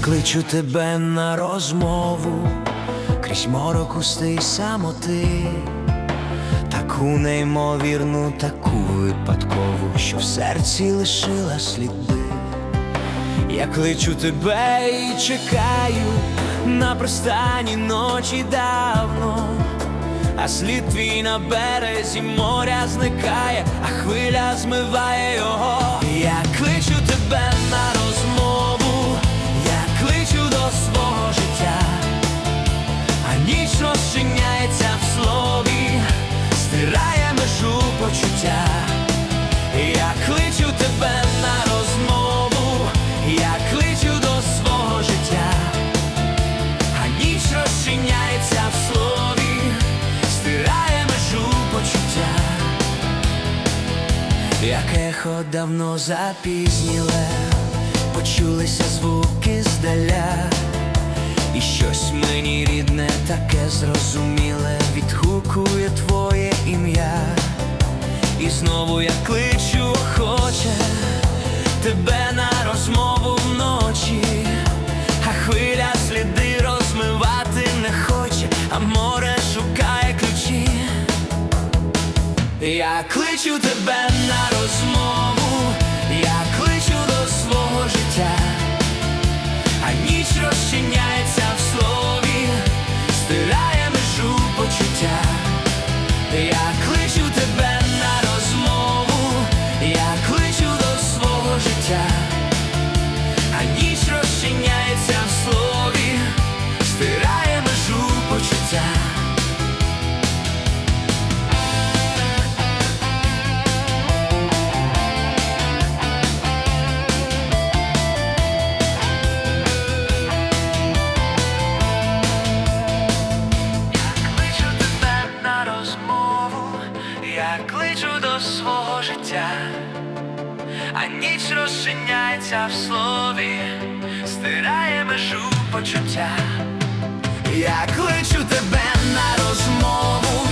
кличу тебе на розмову, крізь морок устий самоти, таку неймовірну, таку випадкову, що в серці лишила сліди. Я кличу тебе і чекаю на пристані ночі давно, а слід твій на березі моря зникає, а хвиля змиває його. Ехо давно запізніле, почулися звуки здаля, і щось мені рідне, таке зрозуміле, відгукує твоє ім'я. І знову я кличу охоче тебе на розмову вночі, а хвиля сліди розмивати не хоче, а море Я кличу тебе на розмову, я кличу до свого життя, а ніч розчиняється в слові, стирає межу почуття. Я кличу тебе на розмову,